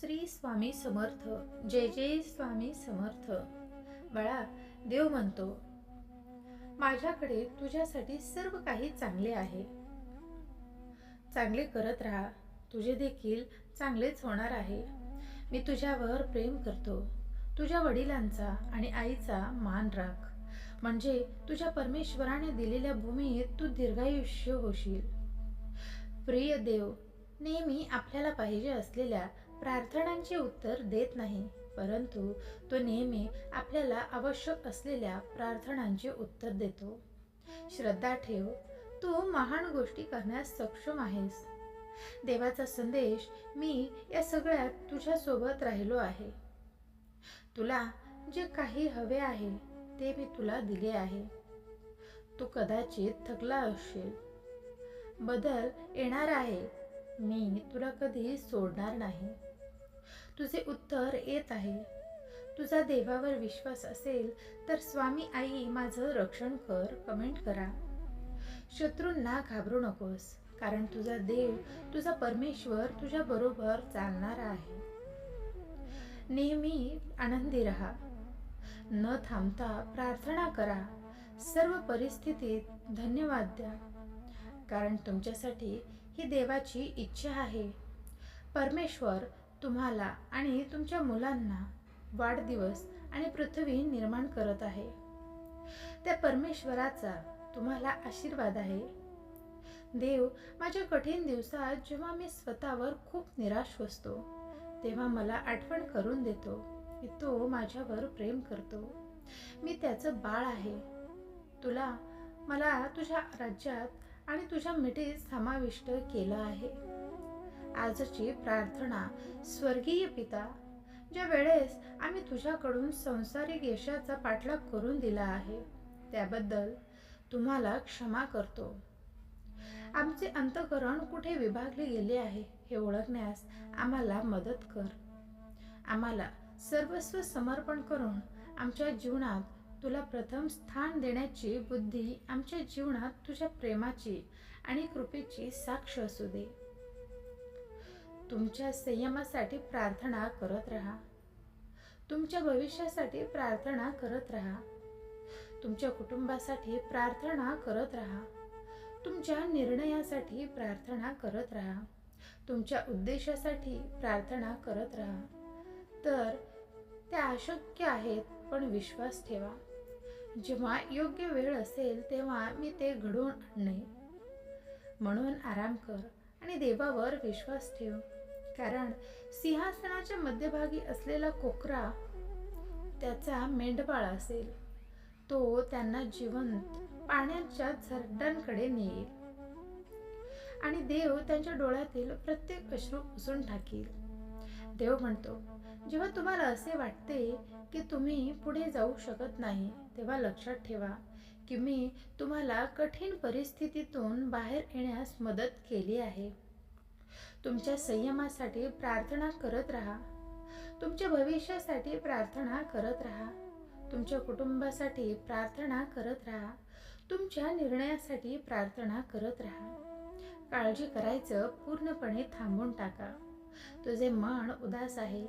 श्री स्वामी समर्थ. जय जय स्वामी समर्थ. बाळा देव म्हणतो माझ्याकडे तुझ्यासाठी सर्व काही चांगले आहे. चांगले करत राहा. तुझे देखील चांगलेच होणार आहे. मी तुझ्यावर प्रेम करतो. तुझ्या वडिलांचा आणि आईचा मान राख. म्हणजे तुझ्या परमेश्वराने दिलेल्या भूमीत तू दीर्घायुष्य होशील. प्रिय देव नेहमी आपल्याला पाहिजे असलेल्या प्रार्थनांचे उत्तर देत नाही परंतु तो नेहमी आपल्याला आवश्यक असलेल्या प्रार्थनांचे उत्तर देतो. श्रद्धा ठेव तू महान गोष्टी करण्यास सक्षम आहेस. देवाचा संदेश मी या सगळ्यात तुझ्यासोबत राहिलो आहे. तुला जे काही हवे आहे ते मी तुला दिले आहे. तू कदाचित थकला असशील बदल येणार आहे. मी तुला कधी सोडणार नाही. तुझे उत्तर येत आहे. तुझा देवावर विश्वास असेल तर स्वामी आई माझं रक्षण कर कमेंट करा. शत्रूंना घाबरू नकोस कारण तुझा देव तुझा परमेश्वर तुझ्या बरोबर चालणार आहे. नेहमी आनंदी राहा. न थांबता प्रार्थना करा. सर्व परिस्थितीत धन्यवाद द्या. कारण तुमच्यासाठी ही देवाची इच्छा आहे. परमेश्वर तुम्हाला आणि तुमच्या मुलांना वाढदिवस आणि पृथ्वी निर्माण करत आहे. त्या परमेश्वराचा तुम्हाला आशीर्वाद आहे. देव माझ्या कठीण दिवसात जेव्हा मी स्वतःवर खूप निराश असतो तेव्हा मला आठवण करून देतो की तो माझ्यावर प्रेम करतो. मी त्याचं बाळ आहे. तुला मला तुझ्या राज्यात आणि तुझ्या मिठीत समाविष्ट केलं आहे. आजची प्रार्थना स्वर्गीय पिता ज्या वेळेस आम्ही तुझ्याकडून संसारिक यशाचा पाठलाग करून दिला आहे त्याबद्दल तुम्हाला क्षमा करतो. आमचे अंतकरण कुठे विभागले गेले आहे हे ओळखण्यास आम्हाला मदत कर. आम्हाला सर्वस्व समर्पण करून आमच्या जीवनात तुला प्रथम स्थान देण्याची बुद्धी आमच्या जीवनात तुझ्या प्रेमाची आणि कृपेची साक्ष असू दे. तुमच्या संयमासाठी प्रार्थना करत राहा. तुमच्या भविष्यासाठी प्रार्थना करत राहा. तुमच्या कुटुंबासाठी प्रार्थना करत राहा. तुमच्या निर्णयासाठी प्रार्थना करत राहा. तुमच्या उद्देशासाठी प्रार्थना करत राहा. तर त्या अशक्य आहेत पण विश्वास ठेवा. जेव्हा योग्य वेळ असेल तेव्हा मी ते घडवून आणणे. म्हणून आराम कर आणि देवावर विश्वास ठेव. कारण सिंहासनाच्या मध्यभागी असलेला कोकरा त्याचा मेंढपाळ असेल. तो त्यांना जिवंत पाण्याच्या झरडांकडे नेईल. आणि देव त्यांच्या डोळ्यातील प्रत्येक अश्रू पुसून टाकील देव म्हणतो जेव्हा तुम्हाला असे वाटते की तुम्ही पुढे जाऊ शकत नाही तेव्हा लक्षात ठेवा की मी तुम्हाला कठीण परिस्थितीतून बाहेर येण्यास मदत केली आहे. तुमच्या संयमासाठी प्रार्थना करत राहा. तुमच्या भविष्यासाठी प्रार्थना करत राहा. तुमच्या कुटुंबासाठी प्रार्थना करत राहा. तुमच्या निर्णयासाठी प्रार्थना करत राहा. काळजी करायचं पूर्णपणे थांबून टाका. तुझे मन उदास आहे.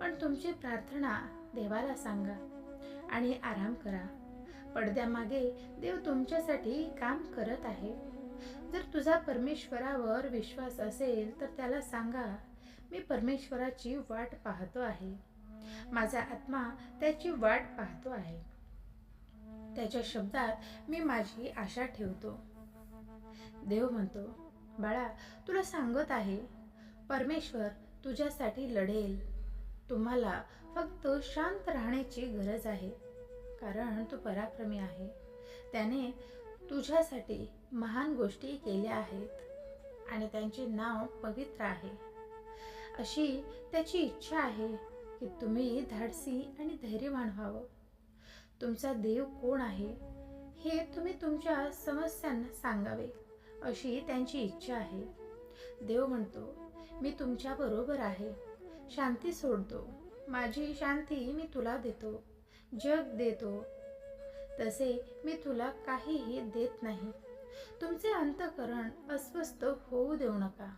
पण तुमची प्रार्थना देवाला सांगा आणि आराम करा. पडद्यामागे देव तुमच्यासाठी काम करत आहे. जर तुझा परमेश्वरावर विश्वास असेल तर त्याला सांगा मी परमेश्वराची वाट पाहतो आहे. माझा आत्मा त्याची वाट पाहतो आहे. त्याच्या शब्दात मी माझी आशा ठेवतो. देव म्हणतो बाळा तुला सांगत आहे परमेश्वर तुझ्यासाठी लढेल. तुम्हाला फक्त शांत राहण्याची गरज आहे कारण तो पराक्रमी आहे. त्याने तुझ्यासाठी महान गोष्टी केल्या आहेत आणि त्यांचे नाव पवित्र आहे. अशी त्याची इच्छा आहे की तुम्ही धाडसी आणि धैर्यवान व्हावं. तुमचा देव कोण आहे हे तुम्ही तुमच्या समस्यांना सांगावे अशी त्यांची इच्छा आहे. देव म्हणतो मी तुमच्या बरोबर आहे. शांती सोडतो. माझी शांती मी तुला देतो. जग देतो. तसे मी तुला काहीही देत नाही. तुमचे अंतकरण अस्वस्थ होऊ देऊ नका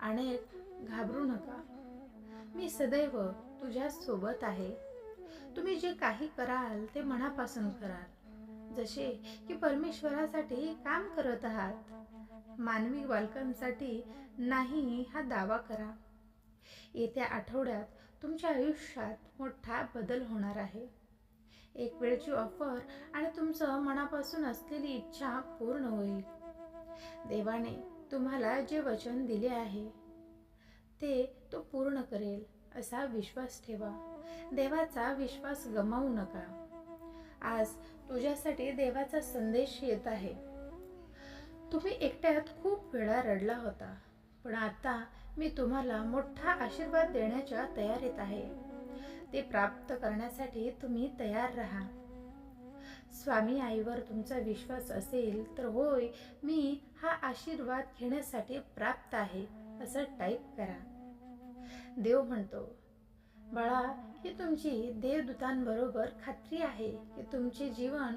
अनेक घाबरू नका. मी सदैव तुझ्या सोबत आहे. तुम्ही जे काही कराल ते मनापासून कराल. जसे की परमेश्वरासाठी काम करत आहात. मानवी बालकांसाठी नाही हा दावा करा. येत्या आठवड्यात तुमच्या आयुष्यात मोठा बदल होणार आहे. एक वेळची ऑफर आणि तुमचं मनापासून असलेली इच्छा पूर्ण होईल. देवाने तुम्हाला जे वचन दिले आहे ते तो पूर्ण करेल असा विश्वास ठेवा. देवाचा विश्वास गमावू नका. आज तुझ्यासाठी देवाचा संदेश येत आहे. तुम्ही एकट्यात खूप वेळा रडला होता पण आता मी तुम्हाला मोठा आशीर्वाद देण्याच्या तयारीत आहे. ते प्राप्त करण्यासाठी तुम्ही तयार राहा. स्वामी आईवर तुमचा विश्वास असेल तर होय मी हा आशीर्वाद घेण्यासाठी प्राप्त आहे असं टाईप करा. देव म्हणतो बाळा ही तुमची देवदूतांबरोबर खात्री आहे की तुमचे जीवन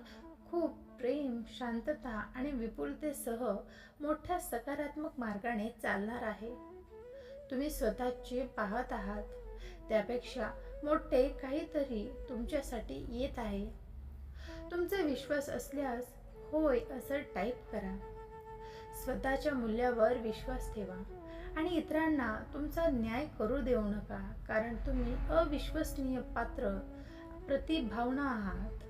खूप प्रेम शांतता आणि विपुलतेसह मोठ्या सकारात्मक मार्गाने चालणार आहे. तुम्ही स्वतःचे पाहत आहात त्यापेक्षा मोठे काहीतरी तुमच्यासाठी येत आहे. तुमचा विश्वास असल्यास होय असं टाईप करा. स्वतःच्या मूल्यावर विश्वास ठेवा आणि इतरांना तुमचा न्याय करू देऊ नका कारण तुम्ही अविश्वसनीय पात्र प्रतिभावना आहात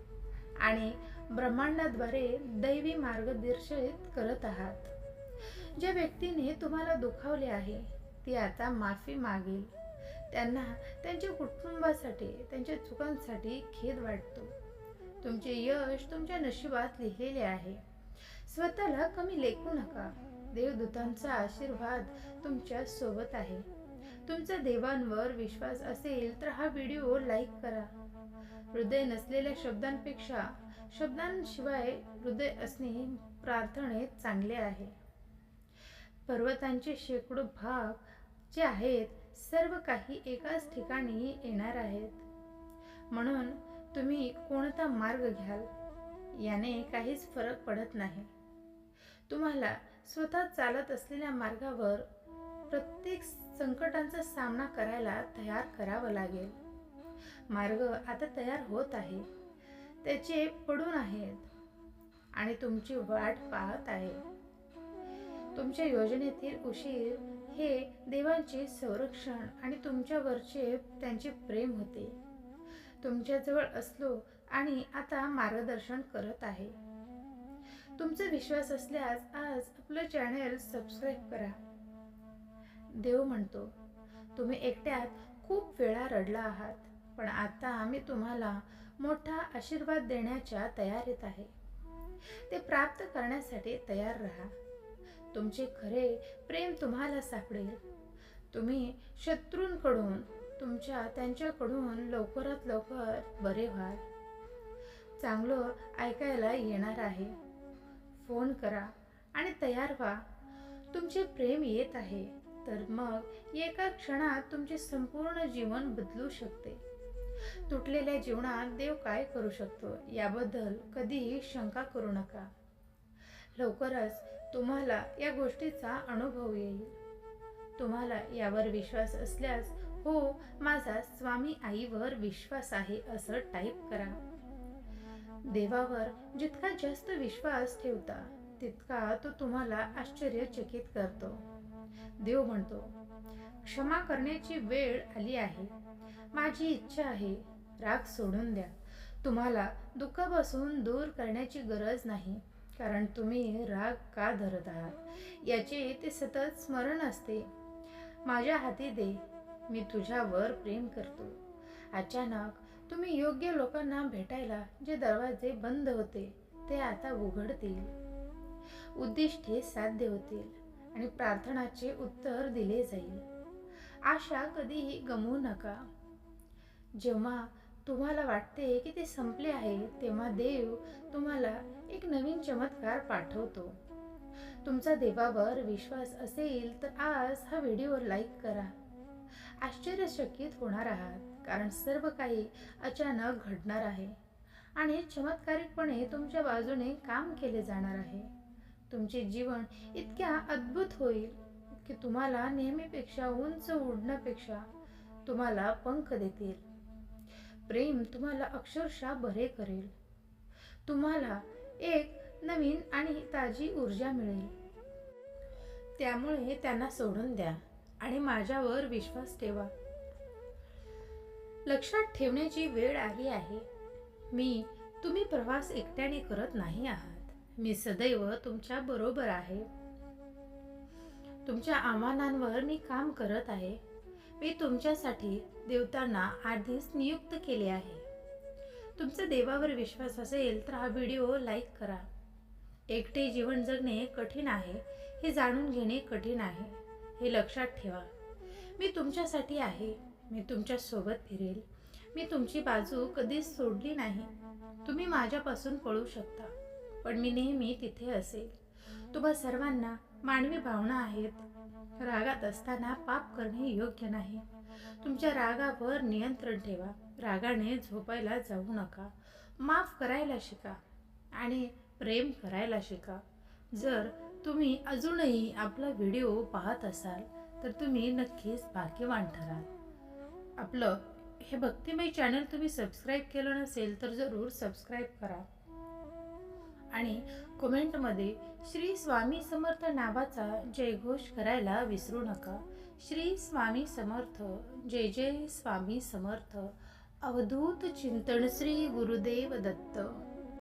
आणि ब्रह्मांडाद्वारे दैवी मार्गदर्शित करत आहात. ज्या व्यक्तीने तुम्हाला दुखावले आहे ती आता माफी मागेल. त्यांना त्यांच्या कुटुंबासाठी त्यांच्या चुकांसाठी खेद वाटतो. तुमचे यश तुमच्या नशिबात लिहिलेले आहे. स्वतःला कमी लेखू नका. देवदूतांचा आशीर्वाद तुमच्यासोबत आहे. तुमचा देवांवर विश्वास असेल तर हा व्हिडिओ लाईक करा. हृदय नसलेल्या शब्दांपेक्षा शब्दांशिवाय हृदय असणे प्रार्थनेत चांगले आहे. पर्वतांचे शेकडो भाग जे आहेत सर्व काही एकाच ठिकाणी येणार आहेत. म्हणून तुम्ही कोणता मार्ग घ्याल? याने काहीच फरक पडत नाही. तुम्हाला स्वतः चालत असलेल्या मार्गावर प्रत्येक संकटांचा सामना करायला तयार करावं लागेल. मार्ग आता तयार होत आहे. त्याचे पडून आहेत आणि तुमची वाट पाहत आहे. तुमच्या योजनेतील उशीर हे देवांचे संरक्षण आणि तुमच्यावरचे त्यांचे प्रेम होते. तुमच्याजवळ असलो आणि आता मार्गदर्शन करत आहे. तुमचा विश्वास असल्यास आज आपलं चॅनेल सबस्क्राईब करा. देव म्हणतो तुम्ही एकट्यात खूप वेळा रडला आहात पण आता मी तुम्हाला मोठा आशीर्वाद देण्याच्या तयारीत आहे. ते प्राप्त करण्यासाठी तयार राहा. तुमचे खरे प्रेम तुम्हाला सापडेल. तुम्ही शत्रूंकडून तुमच्या त्यांच्याकडून लवकरात लवकर बरे व्हाल. चांगलं ऐकायला येणार आहे. फोन करा आणि तयार व्हा. तुमचे प्रेम येत आहे तर मग एका क्षणात तुमचे संपूर्ण जीवन बदलू शकते. तुटलेल्या जीवनात देव काय करू शकतो याबद्दल कधीही शंका करू नका. लवकरच तुम्हाला या गोष्टीचा अनुभव येईल. तुम्हाला यावर विश्वास असल्यास हो माझा स्वामी आईवर विश्वास आहे असं टाईप करा. देवावर जितका जास्त विश्वास ठेवता तितका तो तुम्हाला आश्चर्यचकित करतो. देव म्हणतो क्षमा करण्याची वेळ आली आहे. माझी इच्छा आहे. राग सोडून द्या. तुम्हाला दुःखापासून दूर करण्याची गरज नाही. कारण तुम्ही राग का धरत आहात? याचे ते सतत स्मरण असते. माझ्या हाती दे मी तुझ्यावर प्रेम करतो. अचानक तुम्ही योग्य लोकांना भेटायला जे दरवाजे बंद होते ते आता उघडतील. उद्दिष्टे साध्य होतील आणि प्रार्थनाचे उत्तर दिले जाईल. आशा कधीही गमवू नका. जेव्हा तुम्हाला वाटते की ते संपले आहे तेव्हा देव तुम्हाला एक नवीन चमत्कार पाठवतो. तुमचा देवावर विश्वास असेल तर आज हा व्हिडिओ लाईक करा. आश्चर्यचकित होणार आहात कारण सर्व काही अचानक घडणार आहे आणि चमत्कारिकपणे तुमच्या बाजूने काम केले जाणार आहे. तुमचे जीवन इतक्या अद्भुत होईल की तुम्हाला नेहमीपेक्षा उंच उडण्यापेक्षा तुम्हाला पंख देतील. प्रेम तुम्हाला अक्षरशः बरे करेल. तुम्हाला एक नवीन आणि ताजी ऊर्जा मिळेल. त्यामुळे त्यांना सोडून द्या आणि माझ्यावर विश्वास ठेवा. लक्षात ठेवण्याची वेळ आली आहे. मी तुम्ही प्रवास एकट्याने करत नाही आहात. मी सदैव तुमच्या बरोबर आहे. तुमच्या आव्हानांवर मी काम करत आहे. मी तुमच्यासाठी देवतांना आधीच नियुक्त केले आहे. तुमचा देवावर विश्वास असेल तर हा व्हिडिओ लाईक करा. एकटे जीवन जगणे कठीण आहे हे जाणून घेणे कठीण आहे हे लक्षात ठेवा. मी तुमच्यासाठी आहे मी तुमच्यासोबत फिरेल. मी तुमची बाजू कधीच सोडली नाही. तुम्ही माझ्यापासून पळू शकता पण मी नेहमी तिथे असेल. तुम्हा सर्वांना मानवी भावना आहेत. रागात असताना पाप करणे योग्य नाही. तुमच्या रागावर नियंत्रण ठेवा. रागाने झोपायला जाऊ नका. माफ करायला शिका आणि प्रेम करायला शिका. जर तुम्ही अजूनही आपला व्हिडिओ पाहत असाल तर तुम्ही नक्कीच भाग्यवान ठराल. आपलं हे भक्तिमय चॅनल तुम्ही सबस्क्राईब केलं नसेल तर जरूर सबस्क्राईब करा. आणि कमेंटमध्ये श्री स्वामी समर्थ नावाचा जयघोष करायला विसरू नका. श्री स्वामी समर्थ जय जय स्वामी समर्थ. अवधूत चिंतन श्री गुरुदेव दत्त.